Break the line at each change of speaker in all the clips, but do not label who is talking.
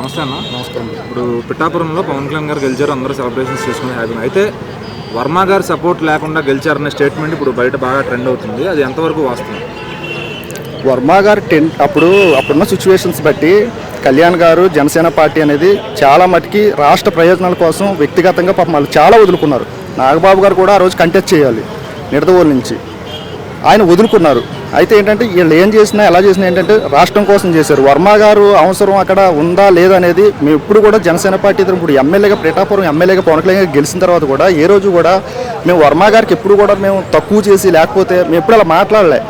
నమస్తే అన్న.
నమస్కారం
ఇప్పుడు పిఠాపురంలో పవన్ కళ్యాణ్ గారు గెలిచారు అందరూ సెలబ్రేషన్స్ చేసుకుని హ్యాపీ అయితే వర్మ గారి సపోర్ట్ లేకుండా గెలిచారనే స్టేట్మెంట్ ఇప్పుడు బయట బాగా ట్రెండ్ అవుతుంది. అది ఎంతవరకు వాస్తవం?
వర్మ గారు టెన్ అప్పుడు అప్పుడున్న సిచ్యువేషన్స్ బట్టి కళ్యాణ్ గారు జనసేన పార్టీ అనేది చాలా మటుకి రాష్ట్ర ప్రయోజనాల కోసం వ్యక్తిగతంగా పాపం వాళ్ళు చాలా వదులుకున్నారు. నాగబాబు గారు కూడా ఆ రోజు కంటెస్ట్ చేయాలి నిడదవోలు నుంచి. ఆయన వదులుకున్నారు. అయితే ఏంటంటే వీళ్ళు ఏం చేసినా ఎలా చేసినా ఏంటంటే రాష్ట్రం కోసం చేశారు. వర్మ గారు అవసరం అక్కడ ఉందా లేదా అనేది మేము ఇప్పుడు కూడా జనసేన పార్టీ ఇప్పుడు ఎమ్మెల్యేగా పిఠాపురం ఎమ్మెల్యేగా పవన్ కళ్యాణ్ గెలిచిన తర్వాత కూడా ఏ రోజు కూడా మేము వర్మ గారికి ఎప్పుడు కూడా మేము తక్కువ చేసి లేకపోతే మేము ఎప్పుడు అలా మాట్లాడలే.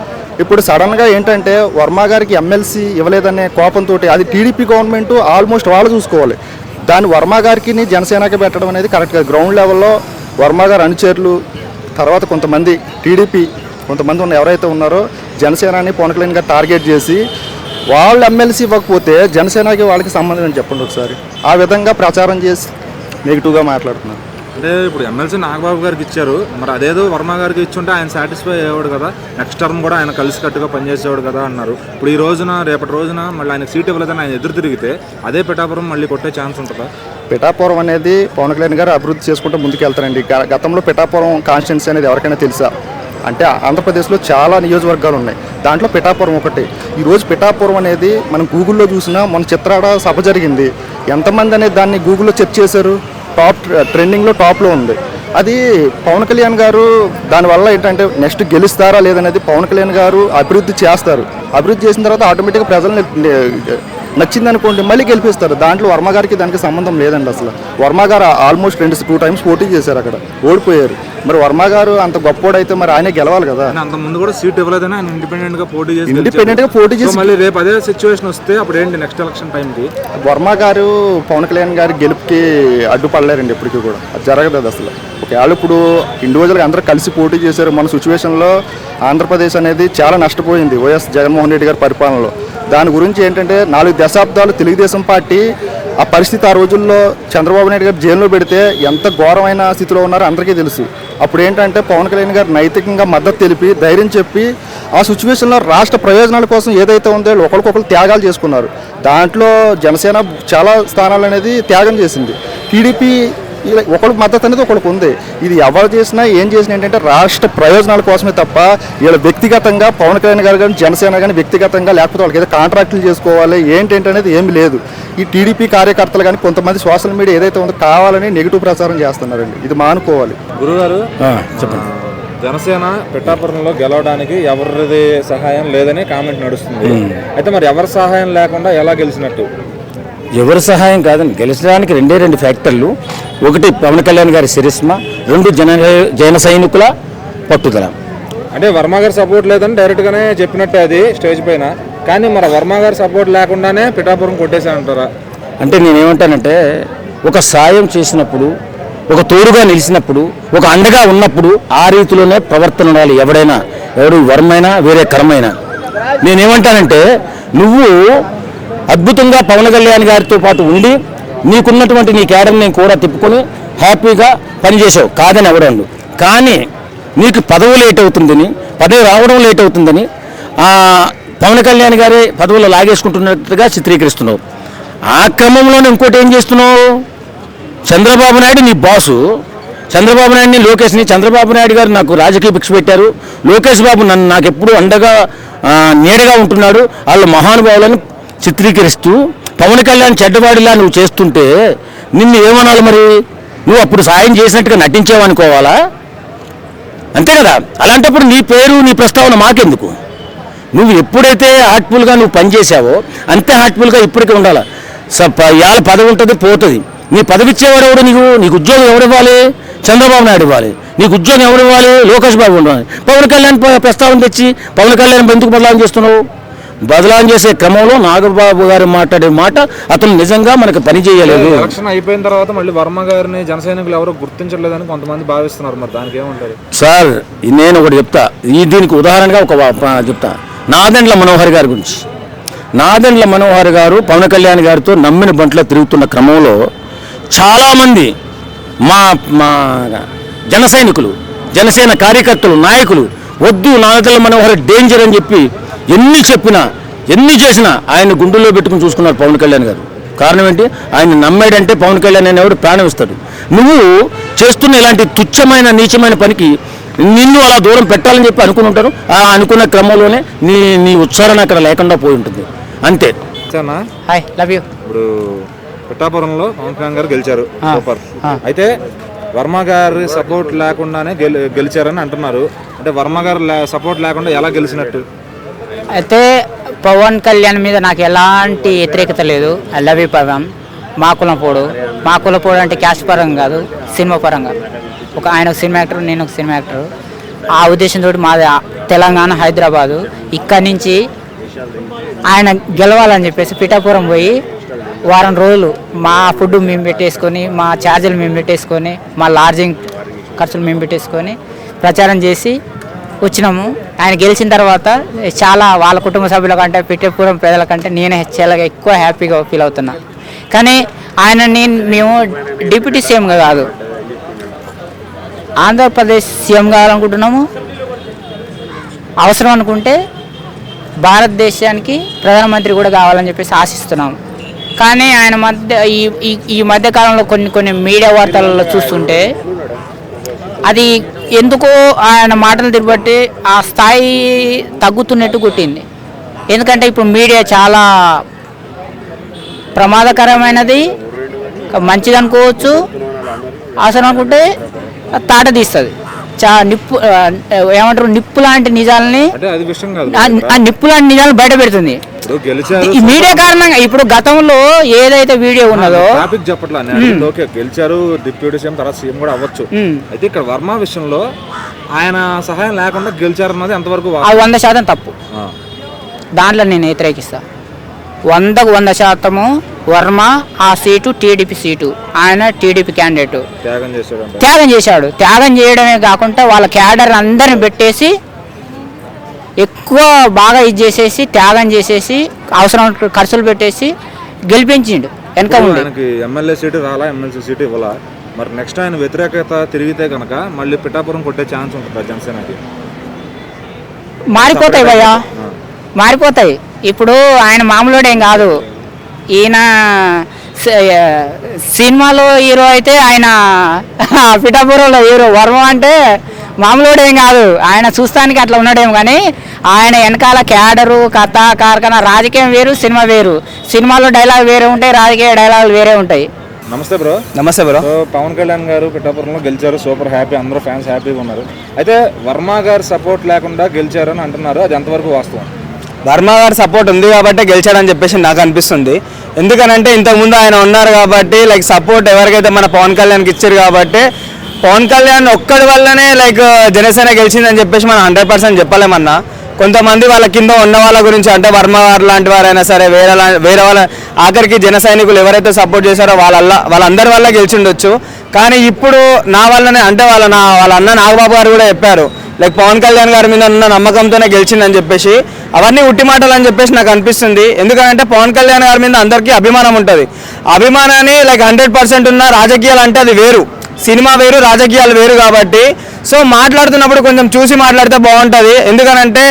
ఇప్పుడు సడన్గా ఏంటంటే వర్మ గారికి ఎమ్మెల్సీ ఇవ్వలేదనే కోపంతో అది టీడీపీ గవర్నమెంట్ ఆల్మోస్ట్ వాళ్ళు చూసుకోవాలి. దాన్ని వర్మ గారికి జనసేనకి పెట్టడం అనేది కరెక్ట్గా గ్రౌండ్ లెవెల్లో వర్మ గారు అనుచరులు తర్వాత కొంతమంది టీడీపీ కొంతమంది ఉన్న ఎవరైతే ఉన్నారో జనసేనని పవన్ కళ్యాణ్ గారు టార్గెట్ చేసి వాళ్ళు ఎమ్మెల్సీ ఇవ్వకపోతే జనసేనకి వాళ్ళకి సంబంధం అని చెప్పండి ఒకసారి? ఆ విధంగా ప్రచారం చేసి నెగిటివ్గా మాట్లాడుతున్నారు.
అంటే ఇప్పుడు ఎమ్మెల్సీ నాగబాబు గారికి ఇచ్చారు. మరి అదేదో వర్మ గారికి ఇచ్చుంటే ఆయన సాటిస్ఫై అయ్యేవాడు కదా. నెక్స్ట్ టర్మ్ కూడా ఆయన కలిసికట్టుగా పనిచేసేవాడు కదా అన్నారు. ఇప్పుడు ఈ రోజున రేపటి రోజున మళ్ళీ ఆయన సీట్ ఇవ్వలేదని ఆయన ఎదురు తిరిగితే అదే పిఠాపురం మళ్ళీ కొట్టే ఛాన్స్ ఉంటుందా?
పిఠాపురం అనేది పవన్ కళ్యాణ్ గారు అభివృద్ధి చేసుకుంటూ ముందుకెళ్తారండి. గ- గతంలో పిఠాపురం కాన్స్టిట్యున్సీ అనేది ఎవరికైనా తెలుసా? అంటే ఆంధ్రప్రదేశ్లో చాలా నియోజకవర్గాలు ఉన్నాయి. దాంట్లో పిఠాపురం ఒకటి. ఈరోజు పిఠాపురం అనేది మనం గూగుల్లో చూసినా మన చిత్రాడ సభ జరిగింది. ఎంతమంది అనేది దాన్ని గూగుల్లో చెక్ చేశారు? టాప్ ట్రెండింగ్లో టాప్లో ఉంది. అది పవన్ కళ్యాణ్ గారు దానివల్ల ఏంటంటే నెక్స్ట్ గెలుస్తారా లేదనేది పవన్ కళ్యాణ్ గారు అభివృద్ధి చేస్తారు. అభివృద్ధి చేసిన తర్వాత ఆటోమేటిక్గా ప్రజల్ని నచ్చింది అనుకోండి మళ్ళీ గెలిపిస్తారు. దాంట్లో వర్మ గారికి దానికి సంబంధం లేదండి అసలు. వర్మ గారు ఆల్మోస్ట్ రెండు టూ టైమ్స్ పోటీ చేశారు అక్కడ. ఓడిపోయారు. మరి వర్మ గారు అంత గొప్పోడైతే మరి ఆయనే గెలవాలి కదా.
అంత ముందు కూడా సీట్ ఇవ్వలేదని ఆయన ఇండిపెండెంట్గా పోటీ చేసి
ఇండిపెండెంట్గా పోటీ. చేసి
మళ్ళీ రేపు అదే సిచ్యువేషన్ వస్తే అప్పుడు ఏంటి నెక్స్ట్ ఎలక్షన్ టైంకి
వర్మ గారు పవన్ కళ్యాణ్ గారి గెలుపుకి అడ్డుపడలేరండి ఎప్పటికీ కూడా. అది జరగదు అసలు. ఒకవేళ ఇప్పుడు ఇండివిజువల్గా అందరూ కలిసి పోటీ చేశారు. మన సిచ్యువేషన్లో ఆంధ్రప్రదేశ్ అనేది చాలా నష్టపోయింది. వైఎస్ జగన్మోహన్ రెడ్డి గారి పరిపాలనలో. దాని గురించి ఏంటంటే నాలుగు దశాబ్దాలు తెలుగుదేశం పార్టీ ఆ పరిస్థితి ఆ రోజుల్లో చంద్రబాబు నాయుడు గారు జైల్లో పెడితే ఎంత ఘోరమైన స్థితిలో ఉన్నారో అందరికీ తెలుసు. అప్పుడు ఏంటంటే పవన్ కళ్యాణ్ గారు నైతికంగా మద్దతు తెలిపి ధైర్యం చెప్పి ఆ సిచ్యువేషన్లో రాష్ట్ర ప్రయోజనాల కోసం ఏదైతే ఉందో ఒకరికొకరు త్యాగాలు చేసుకున్నారు. దాంట్లో జనసేన చాలా స్థానాలు అనేది త్యాగం చేసింది. టీడీపీ ఇలా ఒకరికి మద్దతు అనేది ఒకరికి ఉంది. ఇది ఎవరు చేసినా ఏం చేసినా ఏంటంటే రాష్ట్ర ప్రయోజనాల కోసమే తప్ప వీళ్ళ వ్యక్తిగతంగా పవన్ కళ్యాణ్ గారు కానీ జనసేన కానీ వ్యక్తిగతంగా లేకపోతే వాళ్ళకి ఏదో కాంట్రాక్టులు చేసుకోవాలి ఏంటంటే అనేది ఏమి లేదు. ఈ టీడీపీ కార్యకర్తలు కానీ కొంతమంది సోషల్ మీడియా ఏదైతే ఉందో కావాలని నెగిటివ్ ప్రచారం చేస్తున్నారండి. ఇది మానుకోవాలి.
గురుగారు
చెప్పండి.
జనసేన పిఠాపురంలో గెలవడానికి ఎవరిది సహాయం లేదని కామెంట్ నడుస్తుంది. అయితే మరి ఎవరి సహాయం లేకుండా ఎలా గెలిచినట్టు?
ఎవరి సహాయం కాదండి. గెలిచడానికి రెండే రెండు ఫ్యాక్టర్లు. ఒకటి పవన్ కళ్యాణ్ గారి సిరిస్మ రెండు జన జన సైనికుల పట్టుదల.
అంటే వర్మ గారి సపోర్ట్ లేదని డైరెక్ట్ గానే చెప్పినట్టే అది స్టేజ్ పైన. కానీ మరి వర్మ గారి సపోర్ట్ లేకుండానే పిఠాపురం కొట్టేశానంటారా
అంటే నేనేమంటానంటే ఒక సాయం చేసినప్పుడు ఒక తోడుగా నిలిచినప్పుడు ఒక అండగా ఉన్నప్పుడు ఆ రీతిలోనే ప్రవర్తన ఉండాలి. ఎవడైనా ఎవడు వర్మైనా వేరే కరమైనా. నేనేమంటానంటే నువ్వు అద్భుతంగా పవన్ కళ్యాణ్ గారితో పాటు ఉండి నీకున్నటువంటి నీ క్యాడర్ని కూడా తిప్పుకొని హ్యాపీగా పనిచేసావు కాదని ఎవడండు కానీ నీకు పదవి లేట్ అవుతుందని పదవి రావడం లేట్ అవుతుందని పవన్ కళ్యాణ్ గారి పదవులు లాగేసుకుంటున్నట్టుగా చిత్రీకరిస్తున్నావు. ఆ క్రమంలోనే ఇంకోటి ఏం చేస్తున్నావు? చంద్రబాబు నాయుడు నీ బాసు. చంద్రబాబు నాయుడిని లోకేష్ని చంద్రబాబు నాయుడు గారు నాకు రాజకీయ భిక్ష పెట్టారు. లోకేష్ బాబు నన్ను నాకు ఎప్పుడు అండగా నీడగా ఉంటున్నాడు. వాళ్ళ మహానుభావులను చిత్రీకరిస్తూ పవన్ కళ్యాణ్ చెడ్డవాడిలా నువ్వు చేస్తుంటే నిన్ను ఏమనాలి మరి? నువ్వు అప్పుడు సాయం చేసినట్టుగా నటించావనుకోవాలా అంతే కదా? అలాంటప్పుడు నీ పేరు నీ ప్రస్తావన మాకెందుకు? నువ్వు ఎప్పుడైతే హార్ట్ఫుల్గా నువ్వు పనిచేసావో అంతే హార్ట్ఫుల్గా ఇప్పటికీ ఉండాలి? స ఇవాళ పదవి ఉంటుంది పోతుంది. నీ పదవి ఇచ్చేవాడు ఎవడు నీకు? నీకు ఉద్యోగం ఎవరు ఇవ్వాలి చంద్రబాబు నాయుడు ఇవ్వాలి. నీకు ఉద్యోగం ఎవరు ఇవ్వాలి లోకేష్ బాబు ఇవ్వాలి పవన్ కళ్యాణ్ ప్రస్తావన తెచ్చి పవన్ కళ్యాణ్ ఎందుకు బదలాం చేస్తున్నావు? బదలాం చేసే క్రమంలో నాగబాబు గారు మాట్లాడే మాట అతను నిజంగా మనకు పని చేయలేదు.
ఎలక్షన్ అయిపోయిన తర్వాత మళ్ళీ వర్మ గారిని జన సైనికులు ఎవరో గుర్తించలేదని కొంతమంది భావిస్తున్నారు మరి దానికి ఏమంటారు?
సార్ నేను ఒకటి చెప్తా. ఈ దీనికి ఉదాహరణగా ఒక చెప్తా. నాదెండ్ల మనోహర్ గారి గురించి. నాదెండ్ల మనోహర్ గారు పవన్ కళ్యాణ్ గారితో నమ్మిన బంట్లో తిరుగుతున్న క్రమంలో చాలామంది మా మా జన సైనికులు జనసేన కార్యకర్తలు నాయకులు వద్దు నాదెండ్ల మనోహర్ డేంజర్ అని చెప్పి ఎన్ని చెప్పినా ఎన్ని చేసినా ఆయన గుండెల్లో పెట్టుకుని చూసుకున్నారు పవన్ కళ్యాణ్ గారు. కారణం ఏంటి? ఆయన నమ్మాడంటే పవన్ కళ్యాణ్ అనేవాడు ప్రాణం ఇస్తాడు. నువ్వు చేస్తున్న ఇలాంటి తుచ్చమైన నీచమైన పనికి నిన్ను అలా దూరం పెట్టాలని చెప్పి అనుకుని ఉంటారు. ఆ అనుకున్న క్రమంలోనే నీ నీ ఉచ్చారణ అక్కడ లేకుండా పోయి ఉంటుంది. అంతే.
Hi love you.
ఇప్పుడు పిఠాపురంలో పవన్ కళ్యాణ్ గారు గెలిచారు. సూపర్. అయితే వర్మ గారి సపోర్ట్ లేకుండానే గెలి గెలిచారని అంటున్నారు. అంటే వర్మ గారు సపోర్ట్ లేకుండా ఎలా గెలిచినట్టు?
అయితే పవన్ కళ్యాణ్ మీద నాకు ఎలాంటి వ్యతిరేకత లేదు. I love you Pawan. మా కులం పోడు మా కులం పోడు అంటే క్యాస్ట్ పరంగా కాదు సినిమా పరంగా. ఒక ఆయన ఒక సినిమా యాక్టర్ నేను ఒక సినిమా యాక్టర్. ఆ ఉద్దేశంతో మాది తెలంగాణ హైదరాబాదు. ఇక్కడి నుంచి ఆయన గెలవాలని చెప్పేసి పిఠాపురం పోయి వారం రోజులు మా ఫుడ్ మేము పెట్టేసుకొని మా ఛార్జీలు మేము పెట్టేసుకొని మా లాడ్జింగ్ ఖర్చులు మేము పెట్టేసుకొని ప్రచారం చేసి వచ్చినాము. ఆయన గెలిచిన తర్వాత చాలా వాళ్ళ కుటుంబ సభ్యుల కంటే పిట్టపురం పేదల కంటే నేనే చాలా ఎక్కువ హ్యాపీగా ఫీల్ అవుతున్నా. కానీ ఆయన నేను మేము డిప్యూటీ సీఎంగా కాదు. ఆంధ్రప్రదేశ్ సీఎం కావాలనుకుంటున్నాము. అవసరం అనుకుంటే భారతదేశానికి ప్రధానమంత్రి కూడా కావాలని చెప్పేసి ఆశిస్తున్నాము. కానీ ఆయన మధ్య ఈ ఈ- ఈ కొన్ని కొన్ని మీడియా వార్తలలో చూస్తుంటే అది ఎందుకో ఆయన మాటలు తిరబట్టి ఆ స్థాయి తగ్గుతున్నట్టు కొట్టింది. ఎందుకంటే ఇప్పుడు మీడియా చాలా ప్రమాదకరమైనది మంచిది అనుకోవచ్చు అవసరం అనుకుంటే తాట తీస్తుంది. చా నిప్పు ఏమంటారు నిప్పు లాంటి నిజాలని ఆ- నిప్పు లాంటి నిజాలు బయట పెడుతుంది. ఈ మీడియా కారణంగా ఇప్పుడు గతంలో ఏదైతే వీడియో ఉన్నదో
టాపిక్ చెప్పట్లా ఓకే గెలిచారు డిప్యూటీ సీఎం తర్వాత సీఎం కూడా అవ్వచ్చు. అయితే ఇక్కడ వర్మ విషయంలో ఆయన సహాయం లేకుండా గెలిచారన్నది ఎంతవరకు
వంద శాతం తప్పు. దాంట్లో నేను వ్యతిరేకిస్తా. వందకు వంద శాతము వర్మ ఆ సీటు టీడీపీ సీటు. ఆయన టీడీపీ క్యాండిడేట్.
త్యాగం
చేశాడు. త్యాగం చేయడమే కాకుండా వాళ్ళ క్యాడర్ అందరిని పెట్టేసి ఎక్కువ బాగా ఇది చేసేసి త్యాగం చేసేసి అవసరం ఖర్చులు పెట్టేసి గెలిపించిండు. వెనక ఉండి.
ఎమ్మెల్యే సీటు రాలా ఎమ్మెల్సీ సీటు ఇవ్వాలా? మరి నెక్స్ట్ ఆయన వ్యతిరేకత తిరిగితే కనుక మళ్ళీ పిఠాపురం కొట్టే ఛాన్స్ ఉంటుంది జనసేనకి?
మారిపోతాయి భయ్యా. మారిపోతాయి. ఇప్పుడు ఆయన మామూలుడేం కాదు. ఈయన సినిమాలో హీరో అయితే ఆయన పిఠాపురంలో హీరో. వర్మ అంటే మామూలుడేం కాదు. ఆయన చూస్తానికి అట్లా ఉన్నాడేమో కానీ ఆయన వెనకాల క్యాడరు కథ కార్ఖానా రాజకీయం వేరు సినిమా వేరు. సినిమాలో డైలాగ్ వేరే ఉంటాయి రాజకీయ డైలాగులు వేరే ఉంటాయి.
నమస్తే బ్రో.
నమస్తే బ్రో.
సో పవన్ కళ్యాణ్ గారు పిఠాపురంలో గెలిచారు. Super happy. అందరూ ఫ్యాన్స్ హ్యాపీగా ఉన్నారు. అయితే వర్మ గారు సపోర్ట్ లేకుండా గెలిచారు అని అంటున్నారు. అది ఎంతవరకు వాస్తవం?
వర్మ గారి సపోర్ట్ ఉంది కాబట్టి గెలిచాడని చెప్పేసి నాకు అనిపిస్తుంది. ఎందుకనంటే ఇంతకుముందు ఆయన ఉన్నారు కాబట్టి లైక్ సపోర్ట్ ఎవరికైతే మన పవన్ కళ్యాణ్కి ఇచ్చారు కాబట్టి పవన్ కళ్యాణ్ ఒక్కడి వల్లనే లైక్ జనసేన గెలిచిందని చెప్పేసి మనం హండ్రెడ్ పర్సెంట్ చెప్పలేమన్నా. కొంతమంది వాళ్ళ కింద ఉన్న వాళ్ళ గురించి అంటే వర్మ వారు లాంటి వారైనా సరే వేరే వేరే వాళ్ళ ఆఖరికి జన సైనికులు ఎవరైతే సపోర్ట్ చేశారో వాళ్ళ వాళ్ళందరి వల్ల గెలిచిండొచ్చు. కానీ ఇప్పుడు నా వల్లనే అంటే వాళ్ళ నా వాళ్ళ అన్న నాగబాబు గారు కూడా చెప్పారు. లైక్ పవన్ కళ్యాణ్ గారి మీద ఉన్న నమ్మకంతోనే గెలిచిందని చెప్పేసి అవన్నీ ఉట్టి మాటలు అని చెప్పేసి నాకు అనిపిస్తుంది. ఎందుకంటే పవన్ కళ్యాణ్ గారి మీద అందరికీ అభిమానం ఉంటుంది. అభిమానాన్ని లైక్ హండ్రెడ్ పర్సెంట్ ఉన్న రాజకీయాలు అంటే అది వేరు. సినిమా వేరు రాజకీయాలు వేరు కాబట్టి సో మాట్లాడుతున్నప్పుడు కొంచెం చూసి మాట్లాడితే బాగుంటుంది. ఎందుకనంటే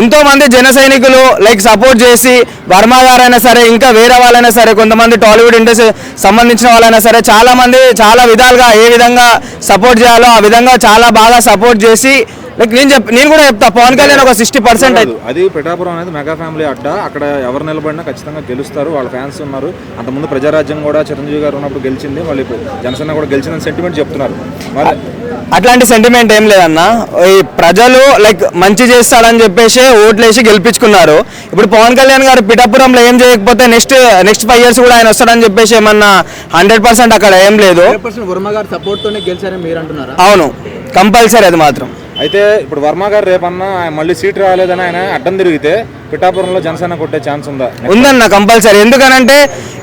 ఎంతో మంది జన సైనికులు లైక్ సపోర్ట్ చేసి వర్మ గారైనా సరే ఇంకా వేరే వాళ్ళైనా సరే కొంతమంది టాలీవుడ్ ఇండస్ట్రీ సంబంధించిన వాళ్ళైనా సరే చాలా మంది చాలా విధాలుగా ఏ విధంగా సపోర్ట్ చేయాలో ఆ విధంగా చాలా బాగా సపోర్ట్ చేసి లైక్ నేను చెప్ నేను కూడా చెప్తా పవన్ కళ్యాణ్ ఒక సిక్స్టీ పర్సెంట్.
అది పిఠాపురం అనేది మెగా ఫ్యామిలీ అడ్డా. అక్కడ ఎవరు నిలబడినా ఖచ్చితంగా గెలుస్తారు వాళ్ళ ఫ్యాన్స్ ఉన్నారు. అంతకుముందు ప్రజారాజ్యం కూడా చిరంజీవి గారు ఉన్నప్పుడు గెలిచింది వాళ్ళు ఇప్పుడు జనసేన కూడా గెలిచిందని సెంటిమెంట్ చెప్తున్నారు. మరి
అట్లాంటి సెంటిమెంట్ ఏం లేదన్న. ఈ ప్రజలు లైక్ మంచి చేస్తాడని చెప్పేసి ఓట్లేసి గెలిపించుకున్నారు. ఇప్పుడు పవన్ కళ్యాణ్ గారు పిఠాపురంలో ఏం చేయకపోతే నెక్స్ట్ నెక్స్ట్ ఫైవ్ ఇయర్స్ కూడా ఆయన వస్తాడని చెప్పేసి ఏమన్నా హండ్రెడ్ పర్సెంట్ అక్కడ ఏం లేదు.
పర్సెంట్ వర్మ గారి సపోర్ట్ తోనే గెలిచారని మీరు అంటున్నారా?
అవును. కంపల్సరీ అది మాత్రం.
అయితే ఇప్పుడు వర్మ గారు రేపన్నా ఆయన మళ్ళీ సీట్ రాలేదని ఆయన అడ్డం తిరిగితే పిఠాపురంలో జనసేన కొట్టే ఛాన్స్ ఉందా?
ఉందన్న కంపల్సరీ. ఎందుకనంటే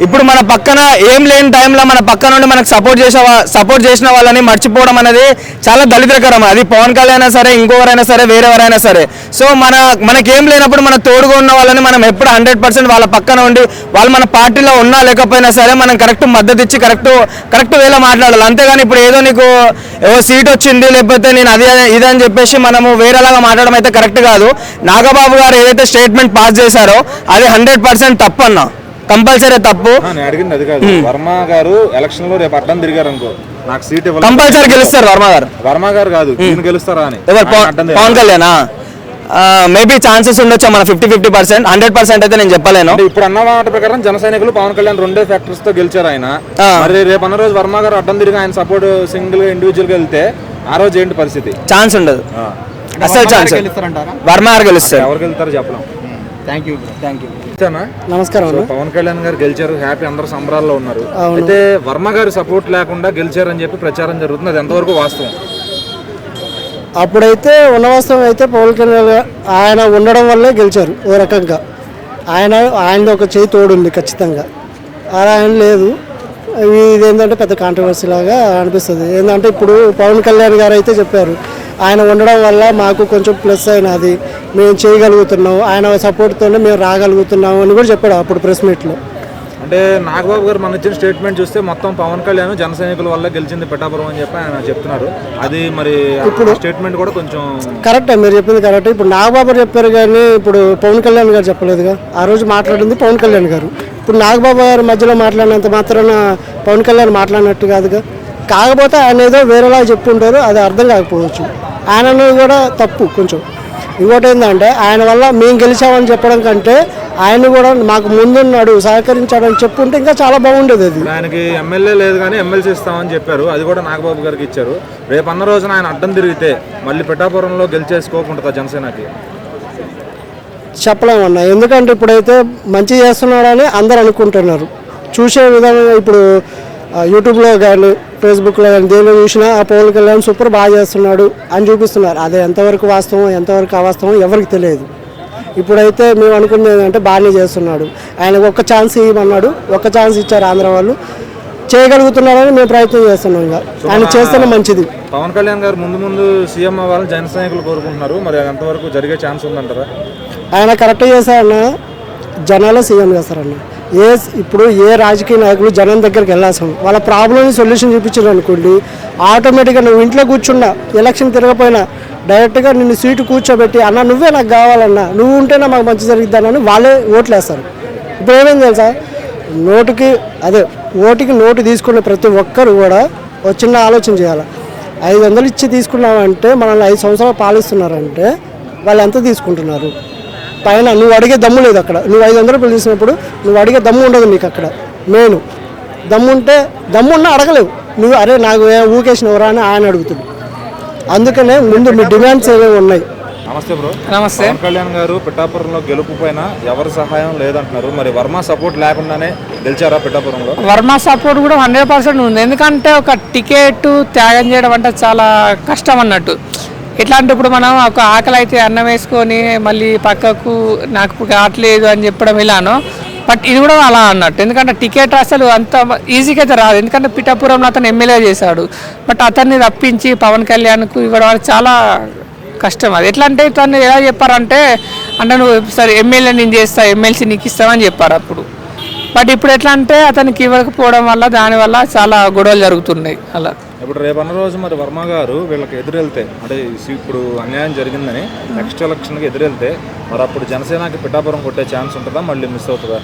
ఇప్పుడు మన పక్కన ఏం లేని టైంలో మన పక్క నుండి మనకు సపోర్ట్ చేసే సపోర్ట్ చేసిన వాళ్ళని మర్చిపోవడం అనేది చాలా దళిద్రకరం అది పవన్ కళ్యాణ్ అయినా సరే ఇంకోవరైనా సరే వేరేవరైనా సరే. సో మన మనకేం లేనప్పుడు మన తోడుగా ఉన్న వాళ్ళని మనం ఎప్పుడు హండ్రెడ్ పర్సెంట్ వాళ్ళ పక్కన ఉండి వాళ్ళు మన పార్టీలో ఉన్నా లేకపోయినా సరే మనం కరెక్ట్ మద్దతు ఇచ్చి కరెక్ట్ కరెక్ట్ వేలో మాట్లాడాలి. అంతేగాని ఇప్పుడు ఏదో నీకు ఏదో సీట్ వచ్చింది లేకపోతే నేను అది ఇదని అని చెప్పేసి మనము వేరేలాగా మాట్లాడడం అయితే కరెక్ట్ కాదు. నాగబాబు గారు ఏదైతే స్టేట్మెంట్ పాస్ చేశారో అది హండ్రెడ్ పర్సెంట్ తప్పన్న. కంపల్సరీ తప్పు.
అడిగింది అది కాదు. వర్మ గారు ఎలక్షన్లో రేపు అడ్డం తిరిగారు అనుకో నాకు సీట్
కంపల్సరీ గెలుస్తారు వర్మ గారు.
వర్మ గారు కాదు గెలుస్తారా అని.
పవన్. కళ్యాణా? మేబీ ఛాన్సెస్ ఉండొచ్చు మన fifty fifty percent. Hundred percent అయితే నేను చెప్పలేను.
ఇప్పుడు అన్న మాట ప్రకారం జన సైనికులు పవన్ కళ్యాణ్ రెండే ఫ్యాక్టర్స్తో గెలిచారు ఆయన. మరి రేపు అన్న రోజు వర్మ గారు అడ్డం తిరిగి ఆయన సపోర్ట్ సింగిల్గా ఇండివిజువల్గా వెళ్తే ఆ రోజు ఏంటి పరిస్థితి?
ఛాన్స్ ఉండదు. అసలు ఛాన్స్. వర్మ గారు గెలుస్తారు.
ఎవరికి వెళ్తారో చెప్పలేం.
Thank you thank you?
నమస్కారం
పవన్ కళ్యాణ్ గారు గెలిచారు హ్యాపీ అందరూ సంబరాల్లో ఉన్నారు. అయితే వర్మ గారి సపోర్ట్ లేకుండా గెలిచారని చెప్పి ప్రచారం జరుగుతుంది. అది ఎంతవరకు వాస్తవం?
అప్పుడైతే ఉన్నవాస్తవం అయితే పవన్ కళ్యాణ్ ఆయన ఉండడం వల్లే గెలిచారు ఓ రకంగా. ఆయన ఆయనది ఒక చేయి తోడుంది ఖచ్చితంగా. అలా ఆయన లేదు. ఇది ఏంటంటే పెద్ద కాంట్రవర్సీ లాగా అనిపిస్తుంది. ఏంటంటే ఇప్పుడు పవన్ కళ్యాణ్ గారు అయితే చెప్పారు ఆయన ఉండడం వల్ల మాకు కొంచెం ప్లస్ అయినది మేము చేయగలుగుతున్నాం ఆయన సపోర్ట్తోనే మేము రాగలుగుతున్నాం అని కూడా చెప్పాడు అప్పుడు ప్రెస్ మీట్లో
అంటే నాగబాబు గారు మన ఇచ్చిన స్టేట్మెంట్ చూస్తే మొత్తం పవన్ కళ్యాణ్ జన సైనికుల వల్ల గెలిచింది పిఠాపురం అని చెప్పి ఆయన చెప్తున్నారు. అది మరి ఇప్పుడు స్టేట్మెంట్ కూడా కొంచెం
కరెక్టే మీరు చెప్పింది కరెక్ట్ ఇప్పుడు నాగబాబు చెప్పారు కానీ ఇప్పుడు పవన్ కళ్యాణ్ గారు చెప్పలేదుగా. ఆ రోజు మాట్లాడింది పవన్ కళ్యాణ్ గారు. ఇప్పుడు నాగబాబు గారు మధ్యలో మాట్లాడినంత మాత్రాన పవన్ కళ్యాణ్ మాట్లాడినట్టు కాదుగా. కాకపోతే ఆయన ఏదో వేరేలా చెప్పుంటారు అది అర్థం కాకపోవచ్చు. ఆయన అనేది కూడా తప్పు కొంచెం. ఇంకోటి ఏంటంటే ఆయన వల్ల మేము గెలిచామని చెప్పడం కంటే ఆయన కూడా మాకు ముందున్నాడు సహకరించాడని చెప్పుంటే ఇంకా చాలా బాగుండేది అది.
ఆయనకి ఎమ్మెల్యే లేదు కానీ ఎమ్మెల్సీ ఇస్తామని చెప్పారు అది కూడా నాగబాబు గారికి ఇచ్చారు. రేపు అన్న రోజున ఆయన అడ్డం తిరిగితే మళ్ళీ పిఠాపురంలో గెలిచేసుకోకుండా జనసేనకి.
చెప్పలేమన్నా ఎందుకంటే ఇప్పుడైతే మంచి చేస్తున్నాడని అందరు అనుకుంటున్నారు. చూసే విధంగా ఇప్పుడు యూట్యూబ్లో కానీ ఫేస్బుక్లో కానీ దేనిలో చూసినా ఆ పవన్ కళ్యాణ్ సూపర్ బాగా చేస్తున్నాడు అని చూపిస్తున్నారు. అదే ఎంతవరకు వాస్తవం ఎంతవరకు అవాస్తవం ఎవరికి తెలియదు. ఇప్పుడైతే మేము అనుకున్నది ఏంటంటే బాగానే చేస్తున్నాడు. ఆయనకు ఒక్క ఛాన్స్ ఇవ్వమన్నాడు. ఒక్క ఛాన్స్ ఇచ్చారు ఆంధ్ర వాళ్ళు. చేయగలుగుతున్నారని మేము ప్రయత్నం చేస్తున్నాం ఇంకా. ఆయన చేస్తేనే మంచిది.
పవన్ కళ్యాణ్ గారు ముందు ముందు సీఎం అవ్వాలని జన సైనికులు కోరుకుంటున్నారు. మరి అది ఎంతవరకు జరిగే ఛాన్స్ ఉందంటారా?
ఆయన కరెక్ట్ చేశారన్న జనాలు సీఎం చేస్తారన్న. ఏ ఇప్పుడు ఏ రాజకీయ నాయకులు జనం దగ్గరికి వెళ్ళాల్సిన వాళ్ళ ప్రాబ్లమ్ సొల్యూషన్ చూపించారు అనుకోండి ఆటోమేటిక్గా నువ్వు ఇంట్లో కూర్చున్నా ఎలక్షన్ తిరగపోయినా డైరెక్ట్గా నిన్ను సీటు కూర్చోబెట్టి అన్న నువ్వే నాకు కావాలన్నా నువ్వు ఉంటేనే మాకు మంచి జరుగుతుందని వాళ్ళే ఓట్లు వేస్తారు ఇప్పుడు ఏమైంది తెలుసా? నోటుకి అదే ఓటుకి నోటు తీసుకున్న ప్రతి ఒక్కరు కూడా ఒక చిన్న ఆలోచన చేయాలి. ఐదు వందలు ఇచ్చి తీసుకున్నామంటే మనల్ని ఐదు సంవత్సరాలు పాలిస్తున్నారంటే వాళ్ళు ఎంత తీసుకుంటున్నారు? పైన నువ్వు అడిగే దమ్ము లేదు అక్కడ. నువ్వు ఐదు వందలు పిలిచినప్పుడు నువ్వు అడిగే దమ్ము ఉండదు నీకు అక్కడ. మెయిన్ దమ్ము ఉంటే దమ్ము ఉన్నా అడగలేవు. నువ్వు అరే నాకు ఊకేసినవరా అని ఆయన అడుగుతుంది అందుకనే ముందు మీ డిమాండ్స్ ఏమేమి ఉన్నాయి?
నమస్తే బ్రో.
నమస్తే.
కళ్యాణ్ గారు పిఠాపురంలో గెలుపు పైన ఎవరి సహాయం లేదంటున్నారు. మరి వర్మ సపోర్ట్ లేకుండానే గెలిచారా పిఠాపురంలో?
వర్మ సపోర్ట్ కూడా హండ్రెడ్ పర్సెంట్ ఉంది. ఎందుకంటే ఒక టికెట్ త్యాగం చేయడం అంటే చాలా కష్టం అన్నట్టు. ఎట్లా అంటే ఇప్పుడు మనం ఒక ఆకలి అయితే అన్నం వేసుకొని మళ్ళీ పక్కకు నాకు కావట్లేదు అని చెప్పడం ఇలానో బట్ ఇది కూడా అలా అన్నట్టు. ఎందుకంటే టికెట్ అసలు అంత ఈజీగా అయితే రాదు. ఎందుకంటే పిఠాపురంలో అతను ఎమ్మెల్యే చేశాడు. బట్ అతన్ని తప్పించి పవన్ కళ్యాణ్కు ఇవ్వడం చాలా కష్టం. అది ఎట్లా అంటే తను ఎలా చెప్పారంటే అంటే నువ్వు సరే ఎమ్మెల్యే నేను చేస్తా ఎమ్మెల్సీ నీకు ఇస్తామని చెప్పారు అప్పుడు. బట్ ఇప్పుడు ఎట్లా అంటే అతనికి ఇవ్వకపోవడం వల్ల దానివల్ల చాలా గొడవలు జరుగుతున్నాయి అలా.
ఇప్పుడు రేపు అన్న రోజు మరి వర్మ గారు వీళ్ళకి ఎదురెళ్తే అంటే ఇప్పుడు అన్యాయం జరిగిందని నెక్స్ట్ ఎలక్షన్కి ఎదురెళ్తే మరి అప్పుడు జనసేనకి పిఠాపురం కొట్టే ఛాన్స్ ఉంటుందా? మళ్ళీ మిస్ అవుతుందా?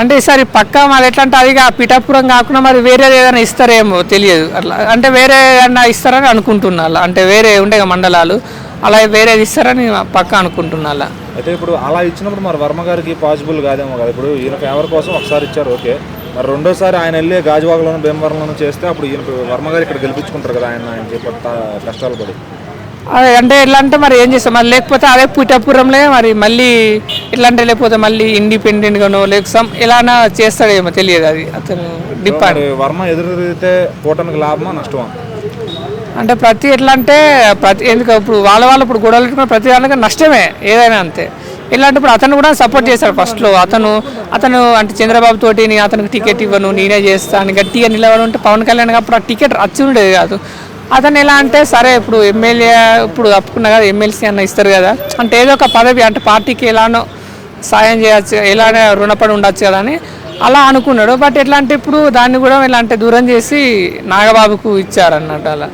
అంటే ఈసారి పక్కా మాది ఎట్లా అంటే అది పిఠాపురం కాకుండా మరి వేరే ఏదైనా ఇస్తారేమో తెలియదు. అట్లా అంటే వేరే ఏదైనా ఇస్తారని అనుకుంటున్నా అలా అంటే వేరే ఉండే మండలాలు అలా వేరేది ఇస్తారని పక్కా అనుకుంటున్నా అలా
అయితే ఇప్పుడు అలా ఇచ్చినప్పుడు మరి వర్మ గారికి పాసిబుల్ కాదేమో కదా. ఇప్పుడు ఈయన ఫేవర్ కోసం ఒకసారి ఇచ్చారు ఓకే. మరి రెండోసారి ఆయన వెళ్ళి గాజువాకలోను భీమవరంలోనూ చేస్తే అప్పుడు ఈయన వర్మ గారు ఇక్కడ గెలిపించుకుంటారు కదా ఆయన ఆయన చెప్పి కష్టాలు పడి.
అంటే ఎట్లా అంటే మరి ఏం చేస్తాం? మరి లేకపోతే అదే పిఠాపురంలో మరి మళ్ళీ ఎట్లా అంటే లేకపోతే మళ్ళీ ఇండిపెండెంట్గానో లేక సమ్ ఎలానా చేస్తాడేమో తెలియదు అది. అతను డిపార్ట్
వర్మ ఎదురుదిరిగితే కూటమికి లాభమా నష్టమా?
అంటే ప్రతి ఎట్లా అంటే ప్రతి ఎందుకు ఇప్పుడు వాళ్ళ వాళ్ళు ఇప్పుడు గొడవలు పెట్టుకున్న ప్రతి వాళ్ళకి నష్టమే ఏదైనా అంతే. ఇలాంటి ఇప్పుడు అతను కూడా సపోర్ట్ చేశాడు ఫస్ట్లో. అతను అతను అంటే చంద్రబాబు తోటి నేను అతనికి టికెట్ ఇవ్వను నేనే చేస్తాను. గట్టిగా నిలబడి ఉంటే పవన్ కళ్యాణ్ అప్పుడు ఆ టికెట్ వచ్చి ఉండేది కాదు. అతను ఎలా అంటే సరే ఇప్పుడు ఎమ్మెల్యే ఇప్పుడు తప్పుకున్నా కదా ఎమ్మెల్సీ అన్న ఇస్తారు కదా. అంటే ఏదో ఒక పదవి అంటే పార్టీకి ఎలానో సాయం చేయొచ్చు ఎలానే రుణపడి ఉండొచ్చు కదా అని అలా అనుకున్నాడు. బట్ ఎట్లా అంటే ఇప్పుడు దాన్ని కూడా ఎలా అంటే దూరం చేసి నాగబాబుకు ఇచ్చారన్నట్టు అలా.